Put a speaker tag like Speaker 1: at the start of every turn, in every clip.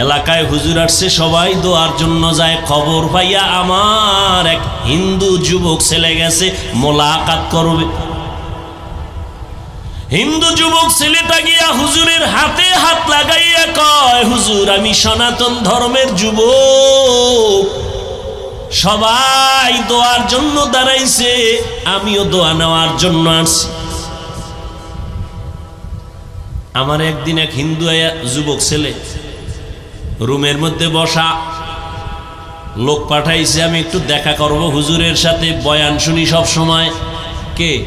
Speaker 1: এলাকায় হুজুর আসছে, সবাই দোয়ার জন্য যায়। খবর পাইয়া আমার এক হিন্দু যুবক ছেলে গেছে, মোলাকাত করবে। হিন্দু যুবক ছেলেটা গিয়া হুজুরের হাতে হাত লাগাইয়া কয়, হুজুর, আমি সনাতন ধর্মের যুবক। সবাই দোয়ার জন্য দাঁড়াইছে, আমিও দোয়া নেওয়ার জন্য আসছি। আমার একদিন এক হিন্দু যুবক ছেলে রুমের মধ্যে বসা। লোক পাঠাইছে, আমি একটু দেখা করব। হুজুরের সাথে বয়ান শুনি সব সময়। কে?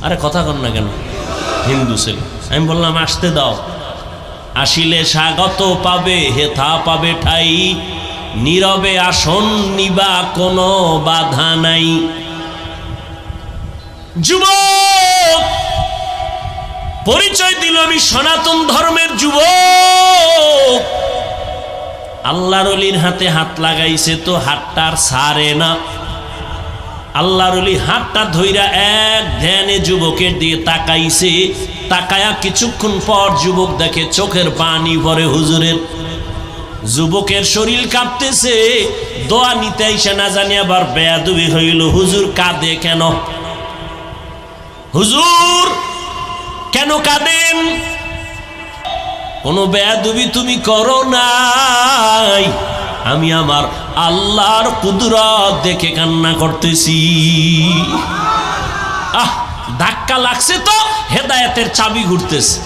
Speaker 1: আরে কথা কর না কেন? হিন্দু ছেলে। আমি বললাম, আসতে দাও। আসিলে স্বাগত পাবে, হেথা পাবে ঠাই। নীরবে আসন নিবা কোনো বাধা নাই। যুবক! পরিচয় দিল আমি সনাতন ধর্মের যুবক। আল্লাহর হাতে হাত লাগাইছে তো হাতটার সারে না। আল্লাহর হাতটা ধইরা এক ধ্যানে যুবকের দিয়ে তাকাইছে। তাকায়া কিছুক্ষণ পর যুবক দেখে চোখের পানি ভরে হুজুরের। যুবকের শরীর কাঁপতেছে। দোয়া নিতে আইসা না জানি আবার বেয়াদুবি হইল। হুজুর কাঁদে কেন? হুজুর! কেন কাঁদেন? কোনো বেয়াদুবি তুমি করো নাই। আমি আমার আল্লাহর কুদরত দেখে কান্না করতেছি। আহ, ধাক্কা লাগছে তো, হেদায়েতের চাবি ঘুরতেছে।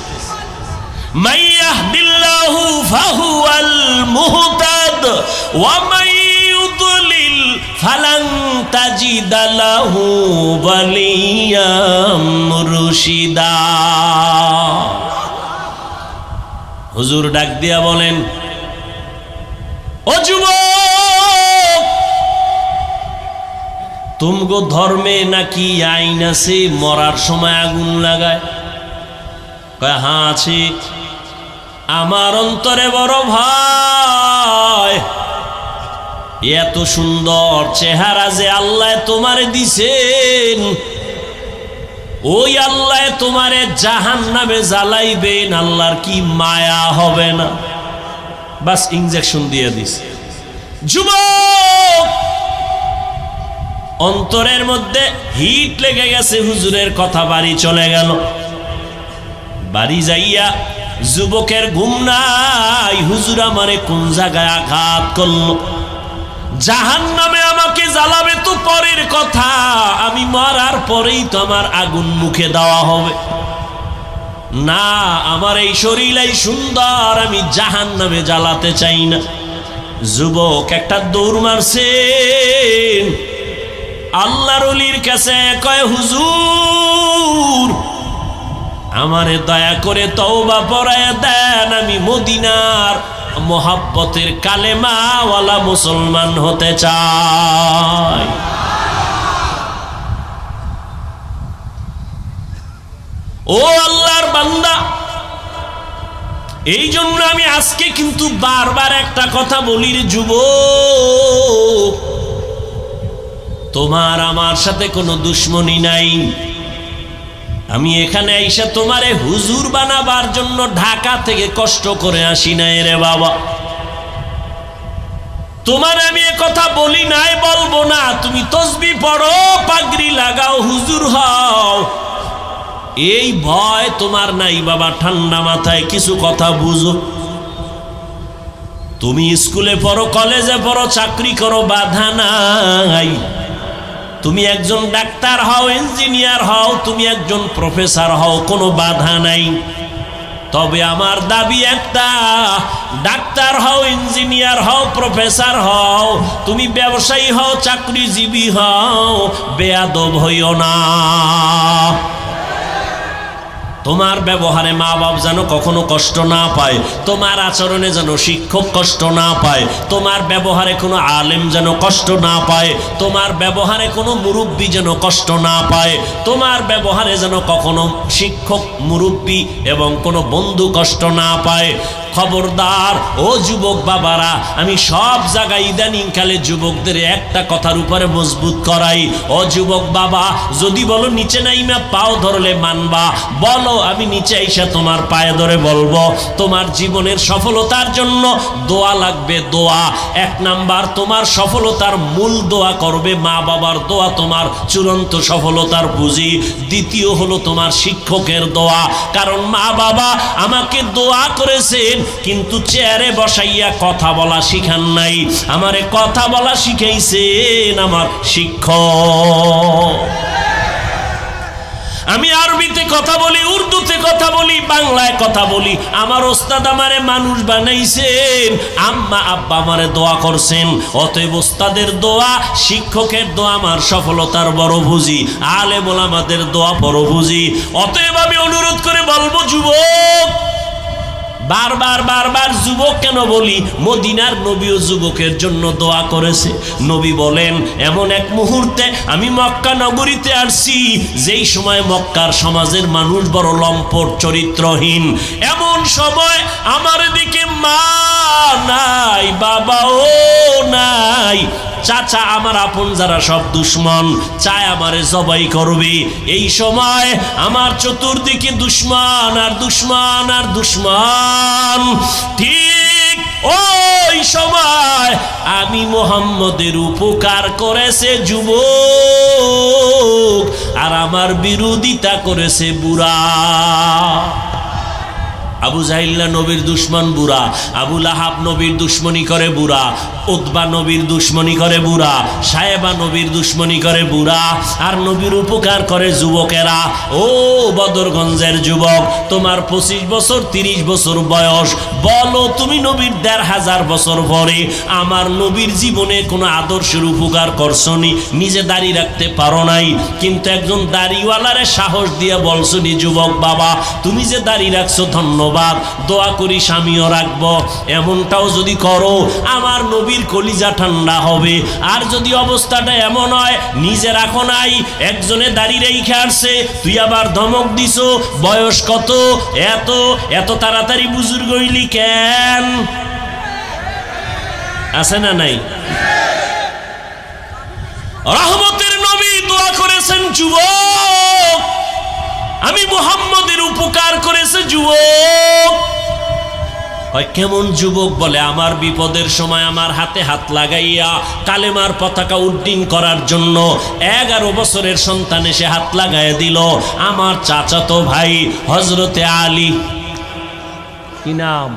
Speaker 1: মাইয়াহদিল্লাহু ফাহুয়াল মুহতাদ ওয়া হুজুর ডাক দিয়া বলেন, ও যুবক, তুমগো ধর্মে নাকি আইন আছে, মরার সময় আগুন লাগায়? কয় আছে। আমার অন্তরে বড় ভাই এত সুন্দর চেহারা যে আল্লাহ তোমারে দিছেন ওই আল্লাহ তোমারে জাহান নামে জ্বালাইবেন, আল্লাহর কি মায়া হবে না। বাস ইঞ্জেকশন দিয়ে দিস যুবক! অন্তরের মধ্যে হিট লেগে গেছে, হুজুরের কথা বাড়ি চলে গেল। বাড়ি যাইয়া যুবকের ঘুম নাই, হুজুর আমারে কোন জায়গায় আঘাত করল? জাহান নামে আমাকে জ্বালাবে তো পরের কথা। আমি মারার পরেই তো আমার আগুন মুখে দেওয়া হবে। না, আমার এই শরীর এই সুন্দর, আমি জাহান নামে জ্বালাতে চাই না। যুবক, একটা দৌড় মারছে আল্লাহর অলির কাছে কয়, হুজুর, আমারে দয়া করে তওবা পড়ায় দেন, আমি মদিনার মোহাব্বতের কালেমাওয়ালা মুসলমান হতে চাই ও আল্লাহর বান্দা, এই জন্য আমি আজকে কিন্তু বারবার একটা কথা বলি যুব তোমার আমার সাথে কোনো দুশ্মনী নাই। আমি এখানে আইসা তোমারে হুজুর বানাবার জন্য ঢাকা থেকে কষ্ট করে আসি নাই রে বাবা। তোমার আমি এ কথা বলি নাই, বলব না। তুমি তসবি পড়ো, পাগড়ি লাগাও, হুজুর হও। এই ভয় তোমার নাই বাবা, ঠান্ডা মাথায় কিছু কথা বুঝো। তুমি স্কুলে পড়ো, কলেজে পড়ো, চাকরি করো, বাধা নাই। তুমি একজন ডাক্তার হও, ইঞ্জিনিয়ার হও, তুমি একজন প্রফেসর হও, কোনো বাধা নাই। তবে আমার দাবি একটা, ডাক্তার হও, ইঞ্জিনিয়ার হও, প্রফেসর হও, তুমি ব্যবসায়ী হও, চাকরিজীবী হও, বেয়াদব হইও না। তোমার ব্যবহারে মা বাপ যেন কখনো কষ্ট না পায়, তোমার আচরণে যেন শিক্ষক কষ্ট না পায়, তোমার ব্যবহারে কোনো আলেম যেন কষ্ট না পায়, তোমার ব্যবহারে কোনো মুরব্বী যেন কষ্ট না পায়, তোমার ব্যবহারে যেন কখনো শিক্ষক, মুরব্বী এবং কোনো বন্ধু কষ্ট না পায়। খবরদার। ও যুবক বাবারা, আমি সব জায়গায় ইদানিংকালে যুবকদের একটা কথার উপরে মজবুত করাই। ও যুবক বাবা, যদি বলো নিচে নাইমা, পাও ধরলে মানবা। বলো, আমি নিচে আইসা তোমার পায়ে ধরে বলব। তোমার জীবনের সফলতার জন্য দোয়া লাগবে, দোয়া। এক নাম্বার, তোমার সফলতার মূল দোয়া করবে মা বাবার দোয়া, তোমার চূড়ান্ত সফলতার পুঁজি। দ্বিতীয় হলো তোমার শিক্ষকের দোয়া। কারণ মা বাবা আমাকে দোয়া করেছেন কিন্তু চেয়ারে বসাইয়া কথা বলা শিখান নাই। আমারে কথা বলা শিখাইছেন আমার শিক্ষক। আমি আরবিতে কথা বলি, উর্দুতে কথা বলি, বাংলায় কথা বলি। আমার ওস্তাদ আমারে মানুষ বানাইছেন, আম্মা আব্বা আমারে দোয়া করছেন। অতএব ওস্তাদের দোয়া, শিক্ষকের দোয়া আমার সফলতার বড় বুঝি আলে আমাদের দোয়া বড় বুঝি অতএব আমি অনুরোধ করে বলব, যুবক বারবার বারবার যুবক কেন বলি? মদিনার নবীও যুবকের জন্য দোয়া করেছে। নবী বলেন, এমন এক মুহূর্তে আমি মক্কা নগরীতে আসছি, যেই সময় মক্কার সমাজের মানুষ বড় লম্পট চরিত্রহীন। এমন সময় আমার দিকে মা নাই, বাবাও নাই চাচা, আমার আপন যারা সব দুশ্মন, চায় আমারে জবাই করবে। এই সময় আমার চতুর্দিকে দুশ্মন আর দুশ্মন আর দুশ্মন। ঠিক ওই সময় আমি মোহাম্মদের উপকার করেছে যুবক, আর আমার বিরোধিতা করেছে বুড়া। আবু জাহিল্লা নবীর দুশ্মন বুড়া, আবু লাহাব নবীর দুশ্মনী করে বুড়া উদ্বা নবীর দুশ্মনী করে বুড়া সাহেবা নবীর দুশ্মনী করে বুড়া, আর নবীর উপকার করে যুবকেরা। ও বদরগঞ্জের যুবক, তোমার পঁচিশ বছর, তিরিশ বছর বয়স, বলো তুমি নবীর দেড় হাজার বছর পরে আমার নবীর জীবনে কোনো আদর্শের উপকার করছনি, নিজে দাঁড়িয়ে রাখতে পারো নাই। কিন্তু একজন দাড়িওয়ালারে সাহস দিয়ে বলছো নি যুবক বাবা, তুমি যে দাঁড়িয়ে রাখছো ধন্যবাদ দোয়া করি স্বামীও রাখব। এমনটাও যদি করো, আমার নবীর কলিজা ঠান্ডা হবে। আর যদি অবস্থাটা এমন হয়, নিজে রাখো নাই, একজনে দাঁড়িয়ে রেখে আসছে, তুই আবার ধমক দিছো, বয়স কত, এত এত তাড়াতাড়ি বুজুর্গ হইলি কেন? আছে না নাই? রহমতের নবী দোয়া করেছেন, যুবক! আমি মুহাম্মদের উপকার করেছে, যুবক। কেমন যুবক বলে, আমার বিপদের সময় আমার হাতে হাত লাগাইয়া কালেমার পতাকা উড্ডীন করার জন্য এগারো বছরের সন্তান এসে হাত লাগাইয়া দিল। আমার চাচাতো ভাই হজরতে আলী। কি নাম?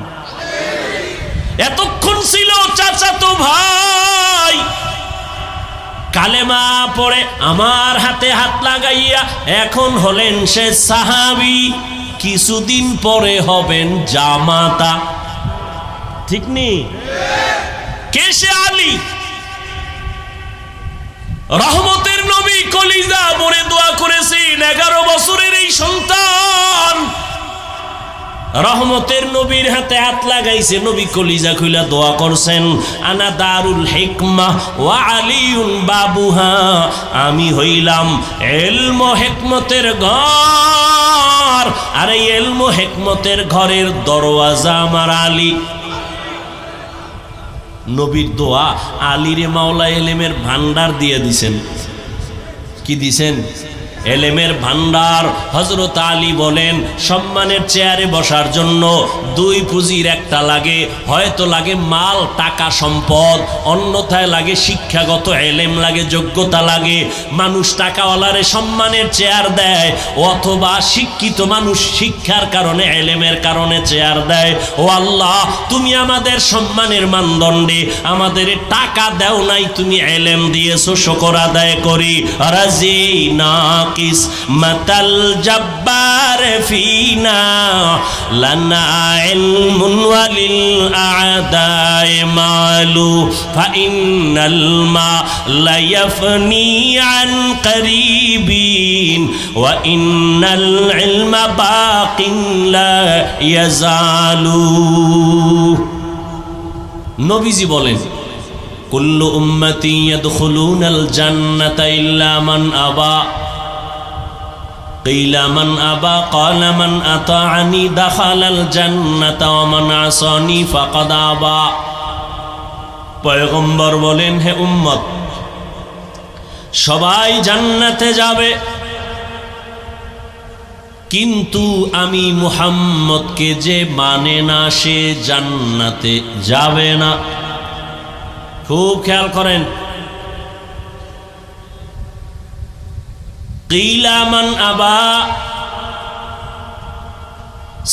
Speaker 1: এতক্ষণ ছিল চাচাতো ভাই। কালেমা পড়ে আমার হাতে হাত লাগাইয়া এখন হলেন সে সাহাবি। কিছুদিন পরে হবেন জামাতা। ঠিক নেই কে আলী? রহমতের নবী কলিজা মরে দোয়া করেছেন, এগারো বছরের এই সন্তান। রহমতের নবীর হাতে হাত লাগাইছে। নবী কলিজা খুইলা দোয়া করছেন, আনা দারুল হিকমা ওয়া আলিউন বাবুহা। আমি হইলাম এলম হেকমতের ঘর। আর এই এলম হেকমতের ঘরের দরওয়াজা আমার আলী। নবীর দোয়া আলীরে মাওলা এলেমের ভান্ডার দিয়ে দিছেন। কি দিছেন? এলেমের ভান্ডার হজরত আলী বলেন, সম্মানের চেয়ারে বসার জন্য দুই পুঁজির একটা লাগে, হয়তো লাগে মাল, টাকা, সম্পদ, অন্যথায় লাগে শিক্ষাগত এলেম লাগে, যোগ্যতা লাগে, মানুষ টাকাওয়ালারে সম্মানের চেয়ার দেয়, অথবা শিক্ষিত মানুষ শিক্ষার কারণে, এলেমের কারণে চেয়ার দেয়, ও আল্লাহ, তুমি আমাদের সম্মানের মানদণ্ডে আমাদের টাকা দেও নাই, তুমি এলেম দিয়েছ, শকর আদায় করি, রাজি না القيس متى الجبار فينا لنا علم وللأعداء مالو فإن الماء لا يفني عن قريبين وإن العلم باق لا يزال. نبيزي بولين كل أمتي يدخلون الجنة إلا من أبا قيل من أبى قال من أطاعني دخل الجنة ومن عصاني فقد أبى পয়গম্বর বলেন হে উম্মত সবাই জান্নাতে যাবে কিন্তু আমি মুহাম্মদকে যে মানে না সে জান্নাতে যাবে না খুব খেয়াল করেন কিলামান আবা।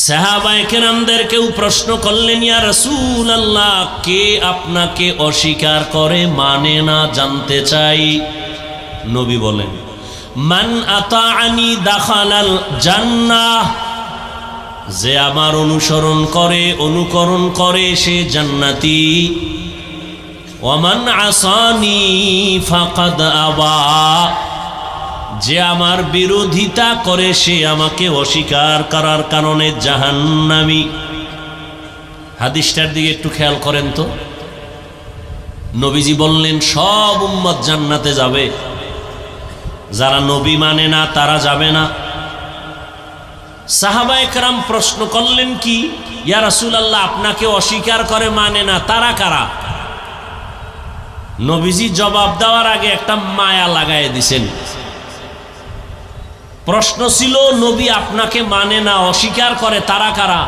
Speaker 1: সাহাবায়ে কেরামদের কেউ প্রশ্ন করলেন, ইয়া রসুল আল্লাহ কে আপনাকে অস্বীকার করে মানে না, জানতে চাই? নবী বলেন, মান আতাআনি দাখালাল জান্নাহ, যে আমার অনুসরণ করে, অনুকরণ করে, সে জান্নাতি। ওয়ামান আসানি ফাকাদ আবা। যে আমার বিরোধিতা করে, সে আমাকে অস্বীকার করার কারণে জাহান্নামি। হাদিসটার দিকে একটু খেয়াল করেন তো। নবীজি বললেন, সব উম্মত জান্নাতে যাবে। যারা নবী মানে না, তারা যাবে না। সাহাবা একরাম প্রশ্ন করলেন কি, ইয়া রাসূল আল্লাহ আপনাকে অস্বীকার করে মানে না, তারা কারা? নবীজি জবাব দেওয়ার আগে একটা মায়া লাগাই দিছেন। প্রশ্ন ছিল, নবী আপনাকে মানে না, অস্বীকার করে তারা কারা?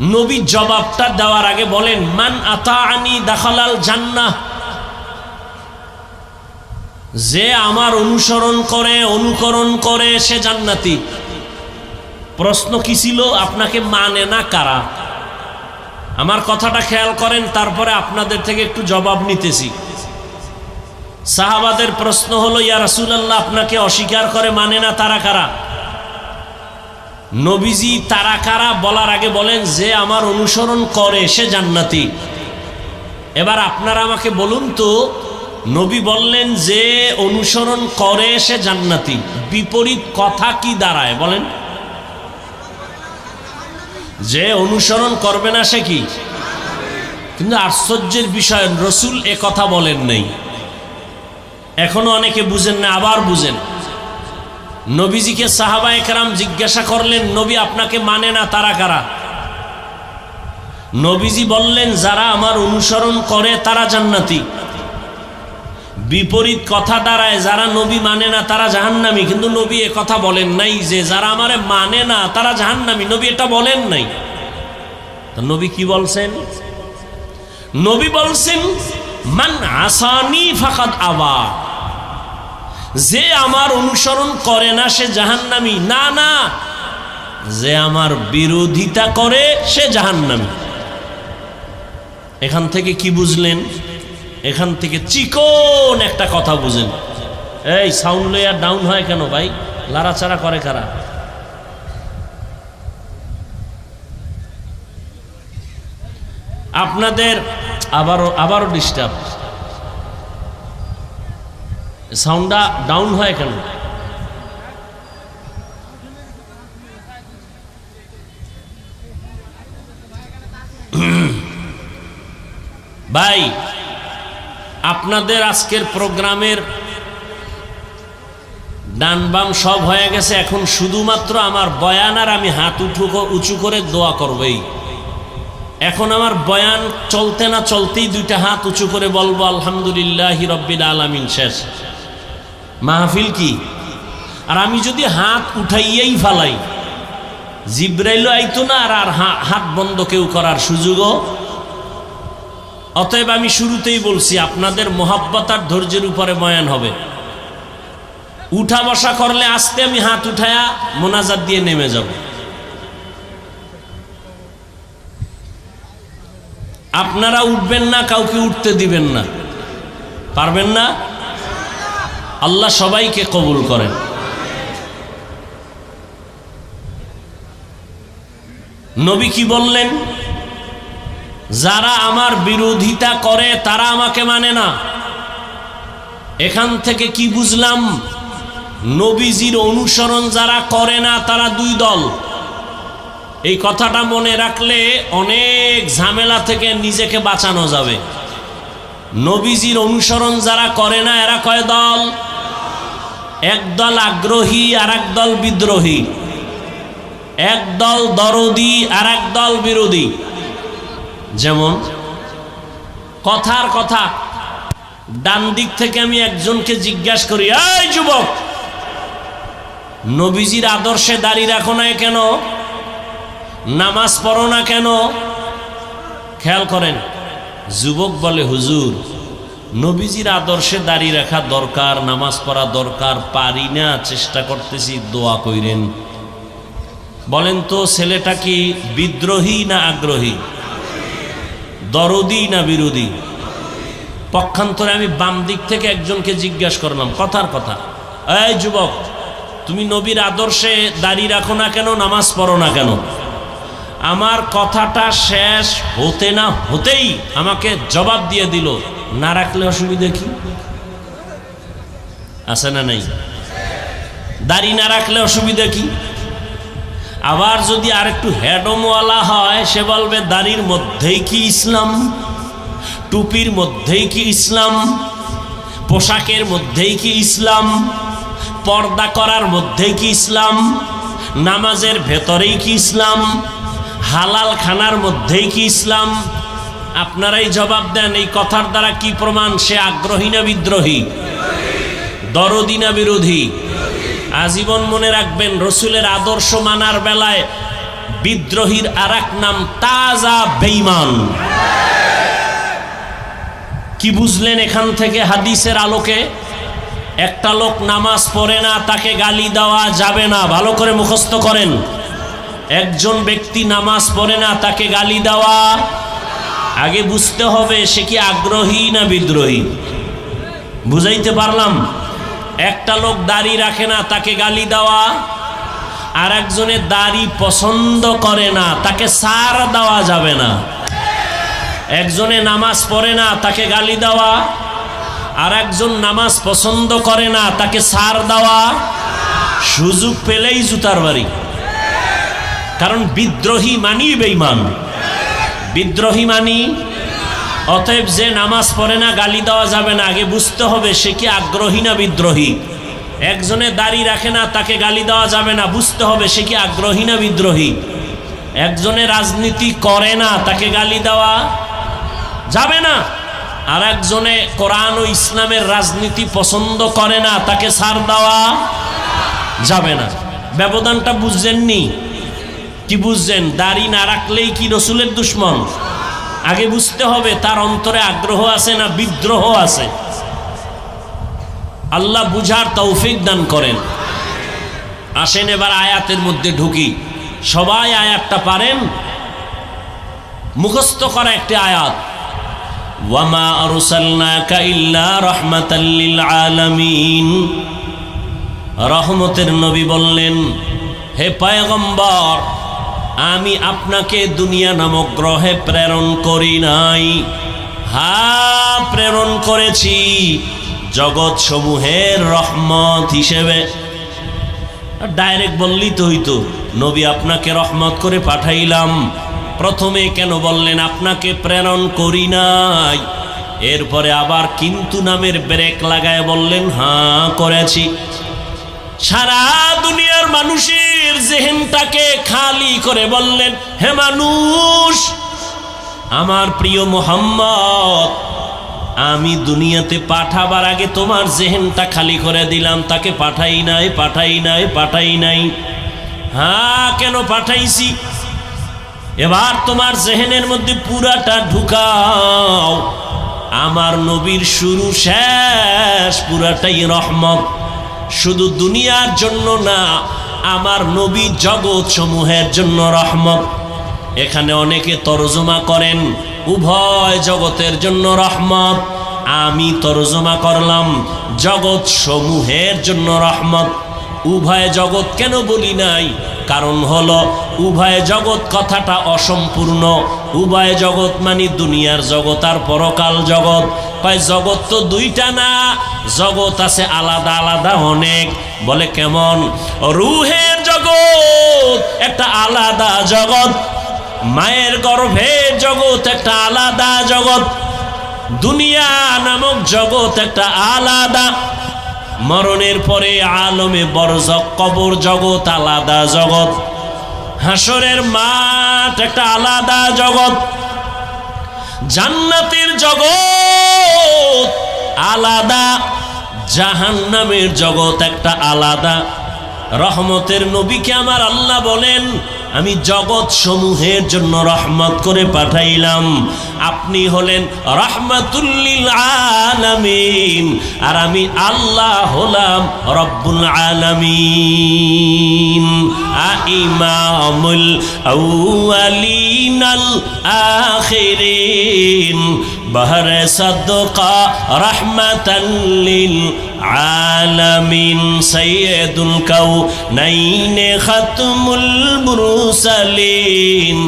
Speaker 1: নবী জবাবটা দেওয়ার আগে বলেন, মান আতা আনি দাখালাল জান্নাহ। যে আমার অনুসরণ করে, অনুকরণ করে, সে জান্নাতি। প্রশ্ন কি ছিল? আপনাকে মানে না কারা? আমার কথাটা খেয়াল করেন, তারপরে আপনাদের থেকে একটু জবাব নিতেছি। সাহাবাদের প্রশ্ন হলো, ইয়া রাসূলুল্লাহ, আপনাকে অস্বীকার করে মানে না তারা কারা? নবীজি তারা কারা বলার আগে বলেন, যে আমার অনুসরণ করে, সে জান্নাতি। এবার আপনারা আমাকে বলুন তো, নবী বললেন যে অনুসরণ করে, সে জান্নাতি। বিপরীত কথা কি দাঁড়ায় বলেন? যে অনুসরণ করবে না, সে কি? কিন্তু আশ্চর্যের বিষয়, রসুল এ কথা বলেন নাই। এখনও অনেকে বুঝেন না, আবার বুঝেন। নবীজিকে সাহাবা একরাম জিজ্ঞাসা করলেন, নবী আপনাকে মানে না তারা কারা? নবীজি বললেন, যারা আমার অনুসরণ করে তারা জান্নাতি। বিপরীত কথা দাঁড়ায় যারা নবী মানে না তারা জাহান্নামি। কিন্তু নবী এ কথা বলেন নাই যে, যারা আমারে মানে না তারা জাহান্নামি। নবী এটা বলেন নাই। নবী কি বলছেন? নবী বলছেন, মান আসানি ফাকাদ আবা। যে আমার অনুসরণ করে না, সে জাহান্নামি। না না। যে আমার বিরোধিতা করে, সে জাহান্নামি। এখান থেকে কি বুঝলেন? এখান থেকে চিকন একটা কথা বুঝেন। এই সাউন্ড লেয়ার ডাউন হয় কেন ভাই? লাড়াচাড়া করে কারা? আপনাদের আবারও আবারও ডিস্টার্ব সাউন্ডটা ডাউন হয় কেন? ভাই, আপনাদের আজকের প্রোগ্রামের ডান বাম সব হয়ে গেছে, এখন শুধুমাত্র আমার বয়ান আর আমি হাত উঠু উঁচু করে দোয়া করবই এখন আমার বয়ান চলতে না চলতেই দুইটা হাত উঁচু করে বলব, আলহামদুলিল্লাহ রব্বিল আলমিন, শেষ। মাহফিল কি? আর আমি যদি হাত উঠাইয়াই ফালাই জিব্রাইলও আইতো না আর আর হাত বন্ধ কেউ করার সুযোগও? অতএব আমি শুরুতেই বলছি, আপনাদের মহাব্বত আর ধৈর্যের উপরে বয়ান হবে। উঠা বসা করলে আসতে আমি হাত উঠায়া মোনাজাত দিয়ে নেমে যাব। আপনারা উঠবেন না, কাউকে উঠতে দিবেন না। পারবেন না? আল্লাহ সবাইকে কবুল করেন। নবী কি বললেন? যারা আমার বিরোধিতা করে, তারা আমাকে মানে না। এখান থেকে কি বুঝলাম? নবীজির অনুসরণ যারা করে না, তারা দুই দল। এই কথাটা মনে রাখলে অনেক ঝামেলা থেকে নিজেকে বাঁচানো যাবে। নবীজির অনুসরণ যারা করে না, এরা কয় দল? একদল আগ্রহী আর একদল বিদ্রোহী। একদল দরদি আর একদল বিরোধী। যেমন, কথার কথা, ডান দিক থেকে আমি একজনকে জিজ্ঞাসা করি, এই যুবক, নবীজির আদর্শে দাঁড়িয়ে রাখো না কেন? নামাজ পড়ো না কেন? খেয়াল করেন, যুবক বলে, হুজুর নবীজির আদর্শে দাঁড়িয়ে রাখা দরকার, নামাজ পড়া দরকার, পারি না, চেষ্টা করতেছি, দোয়া কইরেন। বলেন তো, ছেলেটা কি বিদ্রোহী না আগ্রহী? দরদি না বিরোধী? পক্ষান্তরে আমি বাম দিক থেকে একজনকে জিজ্ঞাসা করলাম, কথার কথা। এই যুবক, তুমি নবীর আদর্শে দাঁড়িয়ে রাখো না কেন, নামাজ পড়ো না কেন? আমার কথাটা শেষ হতে না হতেই আমাকে জবাব দিয়ে দিল। না রাখলে অসুবিধা কি? আছে না নাই? দাড়ি না রাখলে অসুবিধা কি? আবার যদি আর একটু হ্যাডমওয়ালা হয়, সে বলবে, দাড়ির মধ্যেই কি ইসলাম? টুপির মধ্যেই কি ইসলাম? পোশাকের মধ্যেই কি ইসলাম? পর্দা করার মধ্যেই কি ইসলাম? নামাজের ভেতরেই কি ইসলাম? হালাল খানার মধ্যেই কি ইসলাম? আপনারাই জবাব দেন এই কথার দ্বারা কি প্রমাণ? সে আগ্রহী না বিদ্রোহী? দরদি না বিরোধী? আজীবন মনে রাখবেন, রসুলের আদর্শ মানার বেলায় বিদ্রোহীর আর নাম তাজা বেইমান কি বুঝলেন এখান থেকে হাদিসের আলোকে? একটা লোক নামাজ পড়ে না, তাকে গালি দেওয়া যাবে না। ভালো করে মুখস্থ করেন। একজন ব্যক্তি নামাজ পড়ে না, তাকে গালি দেওয়া আগে বুঝতে হবে সে কি আগ্রহী না বিদ্রোহী। বুঝাইতে পারলাম? একটা লোক দাড়ি রাখে না, তাকে গালি দেওয়া আর একজনের দাড়ি পছন্দ করে না, তাকে সার দেওয়া যাবে না। একজনে নামাজ পড়ে না, তাকে গালি দেওয়া আর একজন নামাজ পছন্দ করে না, তাকে সার দেওয়া, সুযোগ পেলেই জুতার বাড়ি। কারণ বিদ্রোহী মানি বেইমান বিদ্রোহী মানি? অতএব যে নামাজ পড়ে না, গালি দেওয়া যাবে না। আগে বুঝতে হবে সে কি আগ্রহী না বিদ্রোহী। একজনে দাড়ি রাখে না, তাকে গালি দেওয়া যাবে না। বুঝতে হবে সে কি আগ্রহী না বিদ্রোহী। একজনে রাজনীতি করে না, তাকে গালি দেওয়া যাবে না। আর একজনে কোরআন ও ইসলামের রাজনীতি পছন্দ করে না, তাকে সার দেওয়া যাবে না। ব্যবধানটা বুঝছেননি কি বুঝছেন? দাড়ি না রাখলেই কি রসুলের দুশ্মন? আগে বুঝতে হবে তার অন্তরে আগ্রহ আছে না বিদ্রোহ আছে। আল্লাহ বুঝার তৌফিক দান করেন। আসেন এবার আয়াতের মধ্যে ঢুকি। সবাই আয়াতটা পারেন? মুখস্থ করা একটি আয়াত। ওয়ামা রহমতের নবী বললেন, হে পয়গম্বর আমি আপনাকে দুনিয়া নামক গ্রহে প্রেরণ করি নাই। হা, প্রেরণ করেছি জগৎ সমূহের রহমত হিসেবে। ডাইরেক্ট বললি তো হইতো, নবী আপনাকে রহমত করে পাঠাইলাম। প্রথমে কেন বললেন, আপনাকে প্রেরণ করি নাই। এরপরে আবার কিন্তু নামের ব্রেক লাগায় বললেন হ্যাঁ করেছি। সারা দুনিয়ার মানুষের জেহেনটাকে খালি করে বললেন, হে মানুষ, আমার প্রিয় মোহাম্মদ, আমি দুনিয়াতে পাঠাবার আগে তোমার জেহেনটা খালি করে দিলাম। তাকে পাঠাই নাই পাঠাই নাই পাঠাই নাই। হ্যাঁ কেন পাঠাইছি? এবার তোমার জেহেনের মধ্যে পুরাটা ঢুকাও। আমার নবীর শুরু শেষ, পুরাটাই রহমত। শুধু দুনিয়ার জন্য না আমার নবী জগৎ সমূহের জন্য রহমত। এখানে অনেকে তরজমা করেন, উভয় জগতের জন্য রহমত। আমি তরজমা করলাম জগৎ সমূহের জন্য রহমত। উভয় জগৎ কেন বলি নাই? কারণ হলো, উভয় জগৎ কথাটা অসম্পূর্ণ। উভয় জগৎ মানে দুনিয়ার জগৎ আর পরকাল জগৎ। কয়, জগৎ তো দুইটা না জগৎ আছে আলাদা আলাদা অনেক। বলে কেমন? রুহের জগৎ একটা আলাদা জগৎ। মায়ের গর্ভের জগৎ একটা আলাদা জগৎ। দুনিয়া নামক জগৎ একটা আলাদা। মরণের পরে আলমে বরজক, কবর জগৎ আলাদা জগৎ। হাসরের মাঠ একটা আলাদা জগৎ। জান্নাতের জগৎ আলাদা। জাহান্নামের জগৎ একটা আলাদা। রহমতের নবীকে আমার আল্লাহ বলেন, আমি জগৎ সমূহের জন্য রহমত করে পাঠাইলাম। আপনি হলেন রহমাতুল্লিল আলামিন, আর আমি আল্লাহ হলাম রব্বুল আলামিন। আইমামুল আউয়ালিনাল আখিরিন। বহরে সদকা রহমতলিল আলমিন সৈয়দুল কৌ নইনে খতমুল মুরসালিন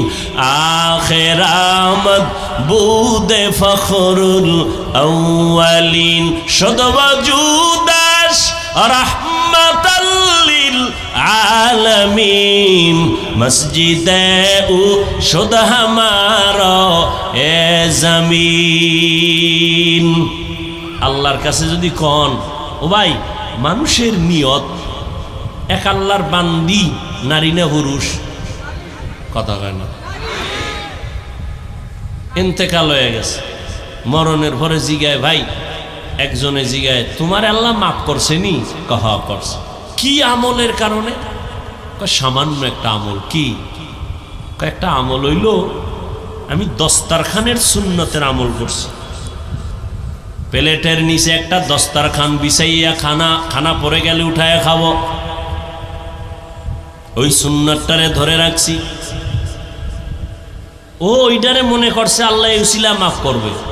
Speaker 1: আখেরামত বুদে ফখরুল আউয়ালিন সদবজুদাস রহমত আলমিন মসজিদ ও শুধ হামার এ জমিন। আল্লাহর কাছে যদি কন, ও ভাই, মানুষের নিয়ত, এক আল্লাহর বান্দি, নারী না পুরুষ? কথা হয় না। এতেকাল হয়ে গেছে। মরণের পরে জিগায়, ভাই, একজনে জিগায়, তোমার আল্লাহ মাফ করছে নি? কহা করছে কি আমলের কারণে? সামান্য একটা আমল। কি? একটা আমল হইল, আমি দস্তারখানের সুন্নতের আমল করছি। প্লেটের নিচে একটা দস্তারখান বিছাইয়া খানা খানা পরে গেলে উঠায় খাব। ওই সুন্নতটারে ধরে রাখছি। ও, ওইটারে মনে করছে, আল্লাহ উসিলা মাফ করবে।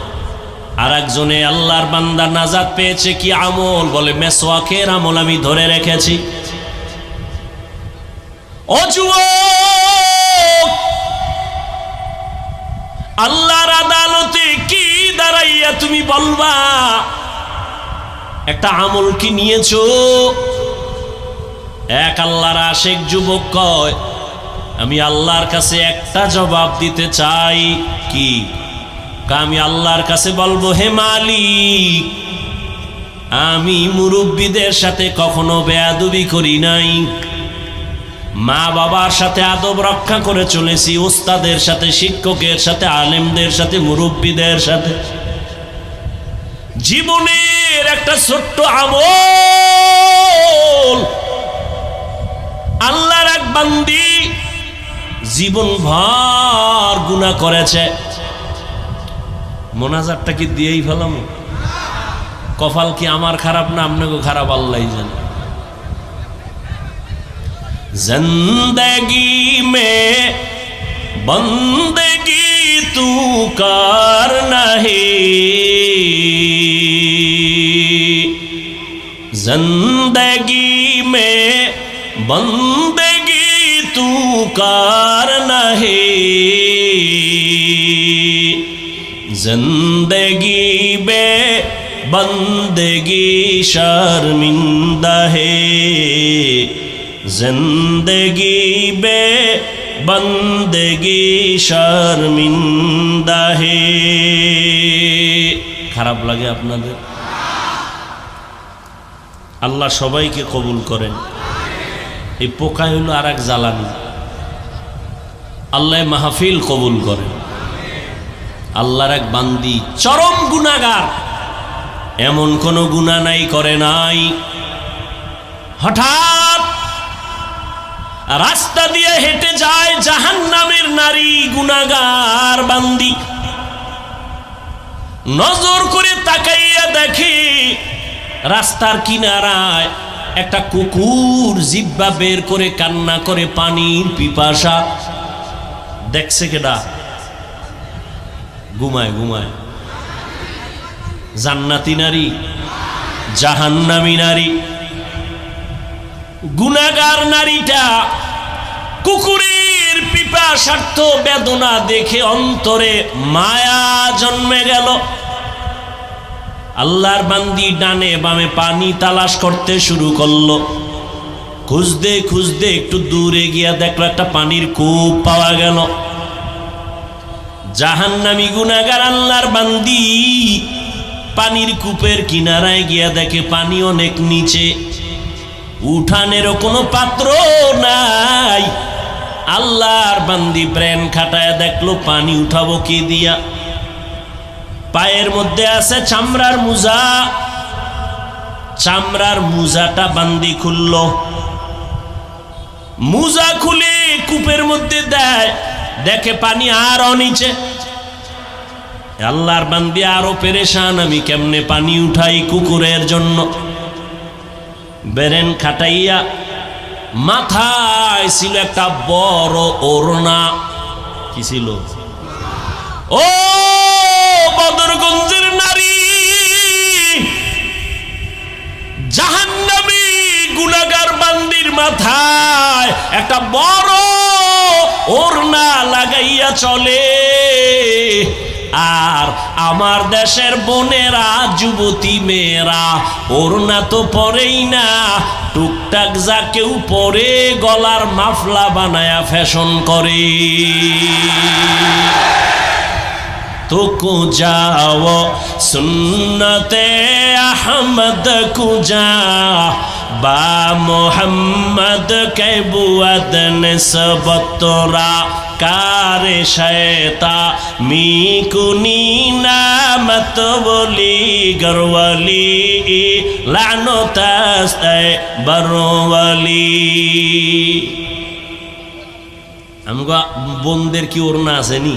Speaker 1: আর একজনে আল্লাহর বান্দা নাজাদ পেয়েছে কি আমল? বলে মেসোয়াকের আমল আমি ধরে রেখেছি। আল্লাহর আদালতে কি দাঁড়াইয়া তুমি বলবা? একটা আমল কি নিয়েছো? এক আল্লাহর আশেক যুবক কয়, আমি আল্লাহর কাছে একটা জবাব দিতে চাই। কা? আমি আল্লাহর কাছে বলব, হে মালিক, আমি মুরব্বীদের সাথে কখনো বেয়াদবি করি নাই। মা বাবার সাথে আদব রক্ষা করে চলেছি ওস্তাদের সাথে, শিক্ষকের সাথে, আলেমদের সাথে, মুরব্বীদের সাথে। জীবনের একটা ছোট্ট আমল। আল্লাহর এক বান্দি জীবন ভর গুণা করেছে। মোনাজারটা কি দিয়েই ফেলাম কপাল কি আমার খারাপ না আপনাকে খারাপ আল্লাহ জানে जिंदगी में बंदगी तू कर नहीं जिंदगी में बंदगी तू कर नहीं জিন্দগি বে বন্দগি শর্মিন্দ হে জিন্দগি বে বন্দগি শর্মিন্দ হে খারাপ লাগে আপনাদের আল্লাহ সবাইকে কবুল করেন। এই পোকা হলো আর এক জ্বালানি। আল্লাহ মাহফিল কবুল করেন। আল্লাহর এক বান্দি চরম গুণাগার এমন কোনো গুণা নাই, করে নাই। হঠাৎ রাস্তা দিয়ে হেঁটে যায় জাহান নামের নারী গুনাগার বান্দি। নজর করে তাকাইয়া দেখে রাস্তার কিনারায় একটা কুকুর জিব্বা বের করে কান্না করে পানির পিপাসা। দেখছে কেডা? ঘুমায় ঘুমায়। জান্নাতি নারী, জাহান্নামী নারী গুনাগার নারীটা কুকুরের পিপাসার্থ বেদনা দেখে অন্তরে মায়া জন্মে গেল। আল্লাহর বান্দি ডানে বামে পানি তালাশ করতে শুরু করল। খুঁজতে খুঁজতে একটু দূরে গিয়া দেখল একটা পানির কূপ পাওয়া গেল। জাহান্নামি গুনাগার আল্লাহর বান্দি। পানির কূপের কিনারায় গিয়া দেখে পানি অনেক নিচে। উঠানেরও কোনো পাত্র নাই। আল্লাহর বান্দি ব্রেন খাটায় দেখল, পানি উঠাবো কি দিয়া? পায়ের মধ্যে আছে চামড়ার মুজা। চামড়ার মুজাটা বান্দি খুলল। মুজা খুলে কূপের মধ্যে দেয়। দেখে পানি আরও নিচে আল্লাহর বান্দি আরও পেরেশান, আমি কেমনে পানি উঠাই কুকুরের জন্য? বেরেন খাটাইয়া মাথায় ছিল একটা বড় ওরনা কি ছিল? ও বদরগঞ্জের নারী! জাহান্নামী গুনাগার বান্দির মাথায় একটা বড় ওরনা লাগাইয়া চলে। আর আমার দেশের বোনেরা, যুবতী মেয়েরা ওরনা তো পরেই না। টুকটাক যা কেউ পরে গলার মাফলা বানায়া ফ্যাশন করে। তো কু যাও, সুন্নতে আহমদ কু جا বা মোহাম্মদ কেবুয়দন সবতরা কার শেতা মি কুনি নামত বলি গরি লানো তস্তায় বরোলি আমগো বন্দের কি ওরনা আছে নি?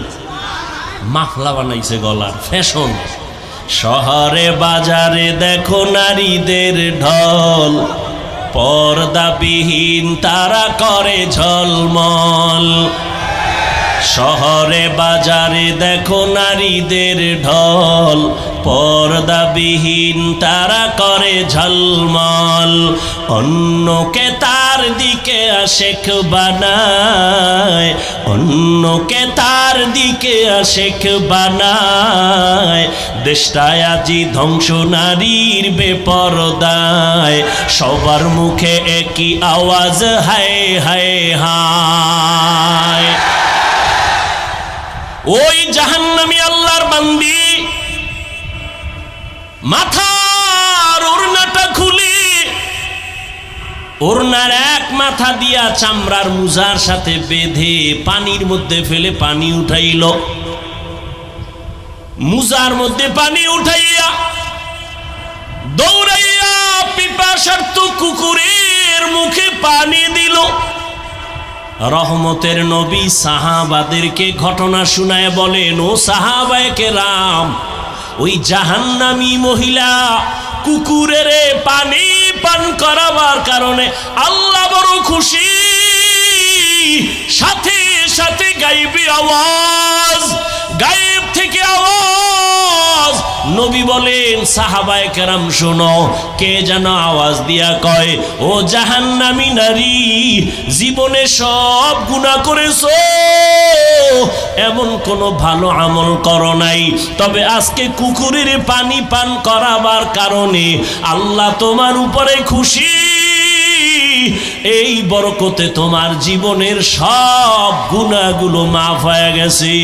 Speaker 1: মাফলা বানাইছে গলার, ফ্যাশন। শহরে বাজারে দেখো নারীদের ঢল। পর্দাবিহীন তারা করে ঝলমল। শহরে বাজারে দেখো নারীদের ঢল। পর্দাবিহীন তারা করে ঝলমল। অন্যকে তার দিকে আশেক বানায়। অন্যকে তার দিকে আশেক বানায়। দেশটায় আজি ধ্বংস নারীর বেপরদায়। সবার মুখে একই আওয়াজ, হায় হায় হায়। ওই জাহান্নামী আল্লাহর বান্দি মাথার ওড়নাটা খুলে। ওড়নার এক মাথা দিয়া চামড়ার মুজার সাথে বেঁধে পানির মধ্যে ফেলে পানি উঠাইল। মুজার মধ্যে পানি উঠাইয়া দৌড়াইয়া পিপাসার্থ কুকুরের মুখে পানি দিল। রহমতের নবী সাহাবাদেরকে ঘটনা শুনায় বলেন, ও সাহাবায়কে রাম ওই জাহান্নামি মহিলা কুকুরের পানি পান করাবার কারণে আল্লাহ বড় খুশি। সাথে সাথে গাইবি আওয়াজ গাইব থেকে আওয়াজ। নবী বলেন, সাহাবায় কেরাম, শোনো, কে যেন আওয়াজ দিয়া কয়, ও জাহান্নামি নারী, জীবনে সব গুণা করেছ? এমন কোনো ভালো আমল করো নাই। তবে আজকে কুকুরের পানি পান করাবার কারণে আল্লাহ তোমার উপরে খুশি। এই বরকতে তোমার জীবনের সব গুণাগুলো মাফ হয়ে গেছে।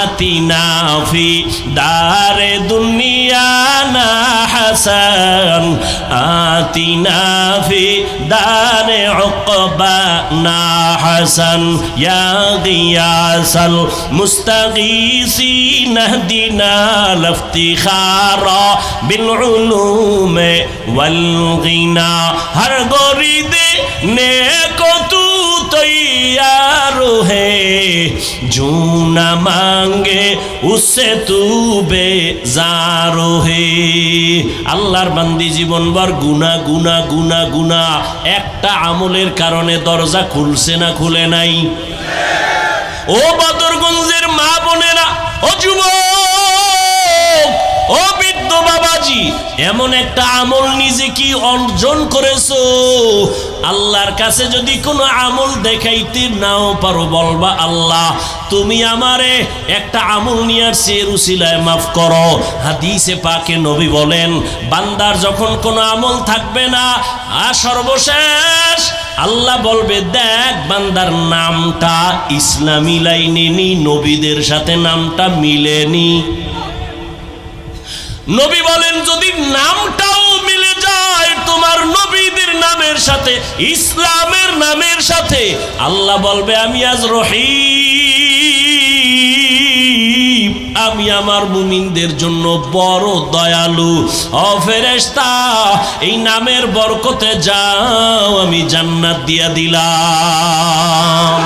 Speaker 1: আতি নাফি দারে দুনিয়া না حسن. آتنا في دار عقبانا حسن. يا غياس المستغيثين اهدنا لافتخارا بالعلوم والغنى. هر غريد نیکو تو तैयार है जो न मांगे उससे तू बेजार है আল্লাহর বান্দি জীবনভর গুনা গুনা গুনা গুনা একটা আমলের কারণে দরজা খুলছে না খুলে নাই ও বদরগঞ্জের মা বোনেরা ও যুবক ও বৃদ্ধ বাবাজি এমন একটা আমল নিজে কি অর্জন করেছো আল্লাহর কাছে যদি কোনো আমল দেখাইতে নাও পারো, বলবা, আল্লাহ, তুমি আমারে একটা আমল নিয়ে আসছি, এর উসিলায় মাফ করো। হাদিসে পাকে নবী বলেন, বান্দার যখন কোনো আমল থাকবে না আর সর্বশেষ আল্লাহ বলবে, দেখ, বান্দার নামটা ইসলামী লাইনে নি, নবীদের সাথে নামটা মিলেনি নবী বলেন, যদি নামটাও মিলে যায় তোমার নবীদের নামের সাথে, ইসলামের নামের সাথে, আল্লাহ বলবে, আমি আজ রহিম। আমি আমার মুমিনদের জন্য বড় দয়ালু। ও ফেরেশতা, এই নামের বরকতে যাও, আমি জান্নাত দিয়া দিলাম।